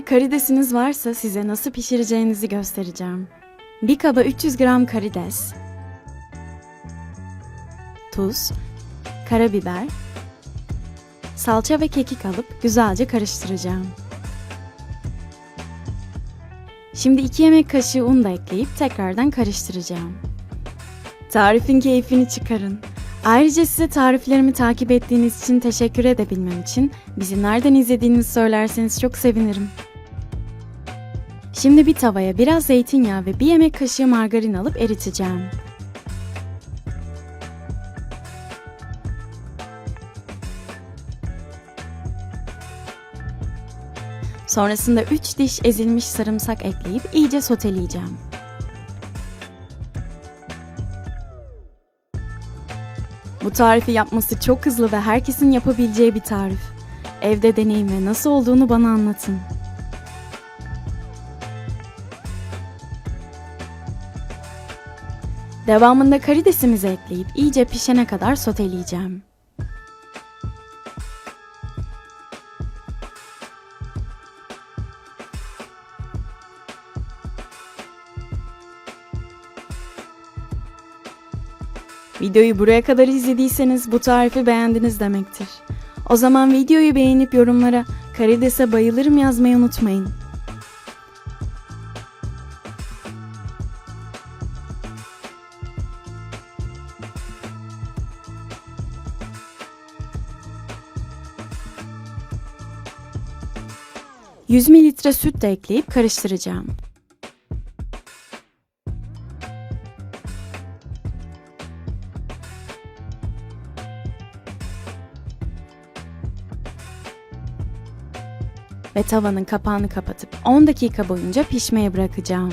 Eğer karidesiniz varsa size nasıl pişireceğinizi göstereceğim. Bir kaba 300 gram karides, tuz, karabiber, salça ve kekik alıp güzelce karıştıracağım. Şimdi 2 yemek kaşığı un da ekleyip tekrardan karıştıracağım. Tarifin keyfini çıkarın. Ayrıca size tariflerimi takip ettiğiniz için teşekkür edebilmem için bizi nereden izlediğinizi söylerseniz çok sevinirim. Şimdi bir tavaya biraz zeytinyağı ve bir yemek kaşığı margarin alıp eriteceğim. Sonrasında 3 diş ezilmiş sarımsak ekleyip iyice soteleyeceğim. Bu tarifi yapması çok hızlı ve herkesin yapabileceği bir tarif. Evde deneyin ve nasıl olduğunu bana anlatın. Devamında karidesimizi ekleyip iyice pişene kadar soteleyeceğim. Videoyu buraya kadar izlediyseniz bu tarifi beğendiniz demektir. O zaman videoyu beğenip yorumlara karidese bayılırım yazmayı unutmayın. ...100 mililitre süt de ekleyip karıştıracağım. ve tavanın kapağını kapatıp 10 dakika boyunca pişmeye bırakacağım.